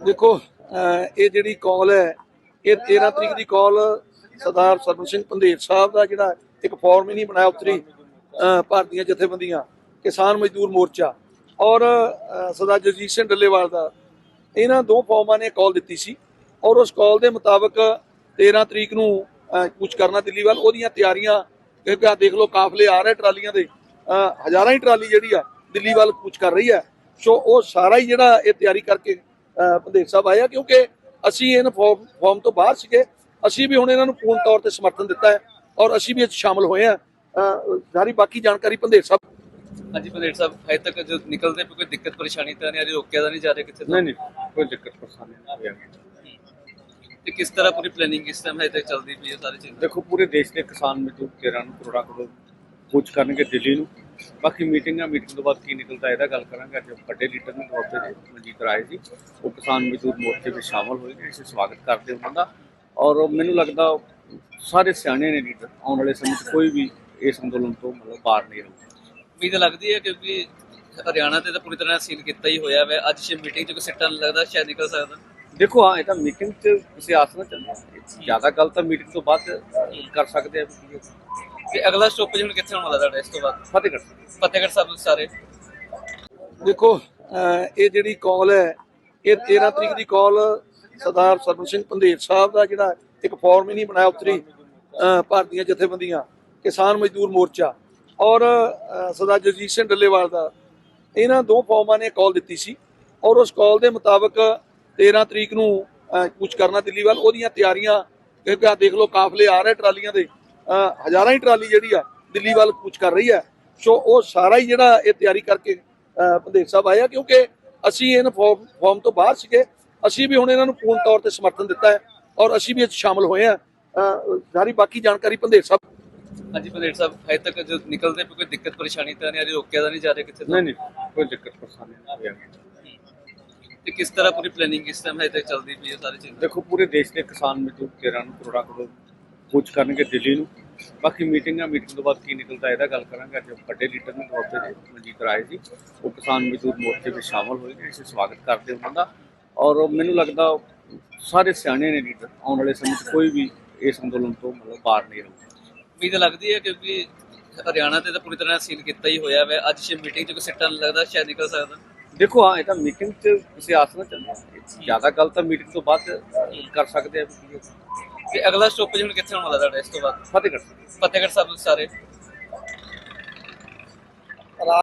ਦੇਖੋ ਇਹ ਜਿਹੜੀ ਕਾਲ ਹੈ ਇਹ 13 ਤਰੀਕ ਦੀ ਕਾਲ ਸਰਦਾਰ ਸਰਵਨ ਸਿੰਘ ਪੰਧੇਰ ਸਾਹਿਬ ਦਾ ਜਿਹੜਾ ਇੱਕ ਫਾਰਮ ਹੀ ਨਹੀਂ ਬਣਾਇਆ ਉਤਰੀ ਭਾਰਤੀਆਂ ਜਥੇਬੰਦੀਆਂ ਕਿਸਾਨ ਮਜ਼ਦੂਰ ਮੋਰਚਾ ਔਰ ਸਰਦਾਰ ਜਗਜੀਤ ਸਿੰਘ ਡੱਲੇਵਾਲ ਦਾ। ਇਹਨਾਂ ਦੋ ਫਾਰਮਾਂ ਨੇ ਕਾਲ ਦਿੱਤੀ ਸੀ ਔਰ ਉਸ ਕਾਲ ਦੇ ਮੁਤਾਬਕ 13 ਤਰੀਕ ਨੂੰ ਅਹ, ਕੁਝ ਕਰਨਾ ਦਿੱਲੀ ਵੱਲ ਉਹਦੀਆਂ ਤਿਆਰੀਆਂ ਕਿਉਂਕਿ ਆ ਦੇਖ ਲਓ ਕਾਫਲੇ ਆ ਰਹੇ ਟਰਾਲੀਆਂ ਦੇ ਹਜ਼ਾਰਾਂ ਹੀ ਟਰਾਲੀ ਜਿਹੜੀ ਆ ਦਿੱਲੀ ਵੱਲ ਕੁਝ ਕਰ ਰਹੀ ਹੈ। ਸੋ ਉਹ ਸਾਰਾ ਹੀ ਜਿਹੜਾ ਇਹ ਤਿਆਰੀ ਕਰਕੇ ਪੰਧੇਰ ਸਾਹਿਬ ਆਇਆ ਕਿਉਂਕਿ ਅਸੀਂ ਇਹਨਾਂ ਫਾਰਮ ਤੋਂ ਬਾਹਰ ਸੀਗੇ। ਅਸੀਂ ਵੀ ਹੁਣ ਇਹਨਾਂ ਨੂੰ ਪੂਰਨ ਤੌਰ ਤੇ ਸਮਰਥਨ ਦਿੱਤਾ ਹੈ ਔਰ ਅਸੀਂ ਵੀ ਇਹ 'ਚ ਸ਼ਾਮਲ ਹੋਏ ਆ ਸਾਰੀ ਬਾਕੀ ਜਾਣਕਾਰੀ ਪੰਧੇਰ ਸਾਹਿਬ। ਹਾਂਜੀ ਪੰਡੇਟ ਸਾਹਿਬ ਹਜੇ ਤੱਕ ਜੋ ਨਿਕਲਦੇ ਕੋਈ ਦਿੱਕਤ ਪਰੇਸ਼ਾਨੀ ਤਾਂ ਨਹੀਂ ਆ ਰਹੀ ਰੋਕਿਆ ਤਾਂ ਨਹੀਂ ਜਾ ਰਿਹਾ ਕਿੱਥੇ ਤੋਂ? ਨਹੀਂ ਨਹੀਂ ਕੋਈ ਦਿੱਕਤ ਪਰੇਸ਼ਾਨੀ ਨਹੀਂ ਆਈ ਤੇ ਕਿਸ ਤਰ੍ਹਾਂ ਪੂਰੀ ਪਲੈਨਿੰਗ ਕਿਸ ਟਾਈਮ ਹਜੇ ਤੱਕ ਚੱਲਦੀ ਪਈ ਹੈ ਸਾਰੀ ਚੀਜ਼? ਦੇਖੋ ਪੂਰੇ ਦੇਸ਼ ਦੇ ਕਿਸਾਨ ਮਜ਼ਦੂਰ 13 ਨੂੰ ਕਰੋੜਾ ਕਰੋੜ ਕੁਝ ਕਰਨਗੇ ਦਿੱਲੀ ਨੂੰ। ਬਾਕੀ ਮੀਟਿੰਗਾਂ ਮੀਟਿੰਗ ਤੋਂ ਬਾਅਦ ਕੀ ਨਿਕਲਦਾ ਇਹਦਾ ਗੱਲ ਕਰਾਂਗੇ। ਅੱਜ ਵੱਡੇ ਲੀਡਰ ਨੂੰ ਤੌਰ ਤੇ ਮਨਜੀਤ ਰਾਏ ਜੀ ਉਹ ਕਿਸਾਨ ਮਜ਼ਦੂਰ ਮੋਰਚੇ ਵਿੱਚ ਸ਼ਾਮਲ ਹੋਏ ਨੇ ਅਸੀਂ ਸਵਾਗਤ ਕਰਦੇ ਉਹਨਾਂ ਦਾ। ਔਰ ਮੈਨੂੰ ਲੱਗਦਾ ਸਾਰੇ ਸਿਆਣੇ ਨੇ ਲੀਡਰ ਆਉਣ ਵਾਲੇ ਸਮੇਂ 'ਚ ਕੋਈ ਵੀ ਇਸ ਅੰਦੋਲਨ ਤੋਂ ਮਤਲਬ ਬਾਹਰ ਨਹੀਂ ਰਹੂ ਉਮੀਦ ਲੱਗਦੀ ਹੈ ਕਿਉਂਕਿ ਹਰਿਆਣਾ ਤੇ ਤਾਂ ਪੂਰੀ ਤਰ੍ਹਾਂ ਸੀਲ ਕੀਤਾ ਹੀ ਹੋਇਆ ਹੈ ਅੱਜ ਸ਼ੇ ਮੀਟਿੰਗ 'ਚ ਕੋਈ ਸਿੱਟਾ ਲੱਗਦਾ ਸ਼ਾਇਦ ਨਿਕਲ ਸਕਦਾ। ਦੇਖੋ ਹਾਂ ਇਹ ਤਾਂ ਮੀਟਿੰਗ 'ਚ ਕਿਸੇ ਆਸ ਨਾ ਚੱਲਣਾ। ਜ਼ਿਆਦਾ ਗੱਲ ਤਾਂ ਮੀਟਿੰਗ ਤੋਂ ਬਾਅਦ ਕਰ ਸਕਦੇ ਆ। ਤੇ ਅਗਲਾ ਸਟਾਪੇਜ ਹੁਣ ਕਿੱਥੇ ਹੋਣ ਵਾਲਾ ਤੁਹਾਡਾ ਇਸ ਤੋਂ ਬਾਅਦ? ਫਤਿਹਗੜ੍ਹ ਫਤਿਹਗੜ੍ਹ ਸਾਹਿਬ ਸਾਰੇ। ਦੇਖੋ ਅਹ ਇਹ ਜਿਹੜੀ ਕਾਲ ਹੈ ਇਹ 13 ਤਰੀਕ ਦੀ ਕਾਲ ਸਰਦਾਰ ਸਰਵਨ ਸਿੰਘ ਪੰਧੇਰ ਸਾਹਿਬ ਦਾ ਜਿਹੜਾ ਇੱਕ ਫਾਰਮ ਹੀ ਨਹੀਂ ਬਣਾਇਆ ਉਤਰੀ ਅਹ ਭਾਰਤੀਆਂ ਜਥੇਬੰਦੀਆਂ ਕਿਸਾਨ ਮਜ਼ਦੂਰ ਮੋਰਚਾ ਔਰ ਅਹ ਸਰਦਾਰ ਜਗਜੀਤ ਸਿੰਘ ਡੱਲੇਵਾਲ ਦਾ। ਇਹਨਾਂ ਦੋ ਫਾਰਮਾਂ ਨੇ ਕਾਲ ਦਿੱਤੀ ਸੀ ਔਰ ਉਸ ਕਾਲ ਦੇ ਮੁਤਾਬਕ 13 ਤਰੀਕ ਨੂੰ ਅਹ ਕੁਝ ਕਰਨਾ ਦਿੱਲੀ ਵੱਲ ਉਹਦੀਆਂ ਤਿਆਰੀਆਂ ਕਿਉਂਕਿ ਆ ਦੇਖ ਲਓ ਕਾਫਲੇ ਆ ਰਹੇ ਟਰਾਲੀਆਂ ਦੇ। ਹਜ਼ਾਰਾਂ ਹੀ ਟਰਾਲੀ ਜਿਹੜੀ ਆ ਦਿੱਲੀ ਵੱਲ ਕੁਝ ਕਰ ਰਹੀ ਹੈ ਸੋ ਉਹ ਸਾਰਾ ਹੀ ਜਿਹੜਾ ਇਹ ਤਿਆਰੀ ਕਰਕੇ ਪੰਧੇਰ ਸਾਹਿਬ ਆਇਆ ਕਿਉਂਕਿ ਅਸੀਂ ਇਹਨਾਂ ਫਾਰਮ ਤੋਂ ਬਾਹਰ ਸੀਗੇ। ਅਸੀਂ ਵੀ ਹੁਣ ਇਹਨਾਂ ਨੂੰ ਪੂਰਨ ਤੌਰ ਤੇ ਸਮਰਥਨ ਦਿੱਤਾ ਹੈ ਔਰ ਅਸੀਂ ਵੀ ਇਹ 'ਚ ਸ਼ਾਮਲ ਹੋਏ ਆ। ਸਾਰੀ ਬਾਕੀ ਜਾਣਕਾਰੀ ਪੰਧੇਰ ਸਾਹਿਬ। ਹਾਂਜੀ ਪੰਡੇਟ ਸਾਹਿਬ ਹਜੇ ਤੱਕ ਜੋ ਨਿਕਲਦੇ ਪਏ ਕੋਈ ਦਿੱਕਤ ਪਰੇਸ਼ਾਨੀ ਤਾਂ ਨਹੀਂ ਆ ਰਹੀ ਰੋਕਿਆ ਤਾਂ ਨਹੀਂ ਜਾ ਰਿਹਾ ਕਿੱਥੇ? ਨਹੀਂ ਨਹੀਂ ਕੋਈ ਦਿੱਕਤ ਪਰੇਸ਼ਾਨੀ ਨਹੀਂ ਆਈ ਤੇ ਕਿਸ ਤਰ੍ਹਾਂ ਪੂਰੀ ਪਲੈਨਿੰਗ ਕਿਸ ਟਾਈਮ ਹਜੇ ਤੱਕ ਚੱਲਦੀ ਪਈ ਹੈ ਸਾਰੀ ਚੀਜ਼? ਦੇਖੋ ਪੂਰੇ ਦੇਸ਼ ਦੇ ਕਿਸਾਨ ਮਜ਼ਦੂਰ 13 ਨੂੰ ਕਰੋੜਾ ਕਰੋੜ ਕੁਝ ਕਰਨਗੇ ਦਿੱਲੀ ਨੂੰ। ਬਾਕੀ ਮੀਟਿੰਗਾਂ ਮੀਟਿੰਗ ਤੋਂ ਬਾਅਦ ਕੀ ਨਿਕਲਦਾ ਇਹਦਾ ਗੱਲ ਕਰਾਂਗੇ। ਅੱਜ ਵੱਡੇ ਲੀਡਰ ਨੂੰ ਤੌਰ ਤੇ ਮਨਜੀਤ ਰਾਏ ਜੀ ਉਹ ਕਿਸਾਨ ਮਜ਼ਦੂਰ ਮੋਰਚੇ ਵਿੱਚ ਸ਼ਾਮਲ ਹੋਏ ਨੇ ਅਸੀਂ ਸਵਾਗਤ ਕਰਦੇ ਉਹਨਾਂ ਦਾ। ਔਰ ਮੈਨੂੰ ਲੱਗਦਾ ਸਾਰੇ ਸਿਆਣੇ ਨੇ ਲੀਡਰ ਆਉਣ ਵਾਲੇ ਸਮੇਂ 'ਚ ਕੋਈ ਵੀ ਇਸ ਅੰਦੋਲਨ ਤੋਂ ਮਤਲਬ ਬਾਹਰ ਨਹੀਂ ਰਹੂ ਉਮੀਦ ਲੱਗਦੀ ਹੈ ਕਿਉਂਕਿ ਹਰਿਆਣਾ ਤੇ ਤਾਂ ਪੂਰੀ ਤਰ੍ਹਾਂ ਸੀਲ ਕੀਤਾ ਹੀ ਹੋਇਆ ਹੈ ਅੱਜ ਸ਼ੇ ਮੀਟਿੰਗ 'ਚ ਕੋਈ ਸਿੱਟਾ ਲੱਗਦਾ ਸ਼ਾਇਦ ਨਿਕਲ ਸਕਦਾ। ਦੇਖੋ ਹਾਂ ਇਹ ਤਾਂ ਮੀਟਿੰਗ 'ਚ ਕਿਸੇ ਆਸ ਨਾ ਚੱਲਣਾ। ਜ਼ਿਆਦਾ ਗੱਲ ਤਾਂ ਮੀਟਿੰਗ ਤੋਂ ਬਾਅਦ ਕਰ ਸਕਦੇ ਆ। ਤੇ ਅਗਲਾ ਸਟਾਪੇਜ ਹੁਣ ਕਿੱਥੇ ਹੋਣ ਵਾਲਾ ਤੁਹਾਡਾ ਇਸ ਤੋਂ ਬਾਅਦ? ਫਤਿਹਗੜ੍ਹ ਫਤਿਹਗੜ੍ਹ ਸਾਹਿਬ ਸਾਰੇ।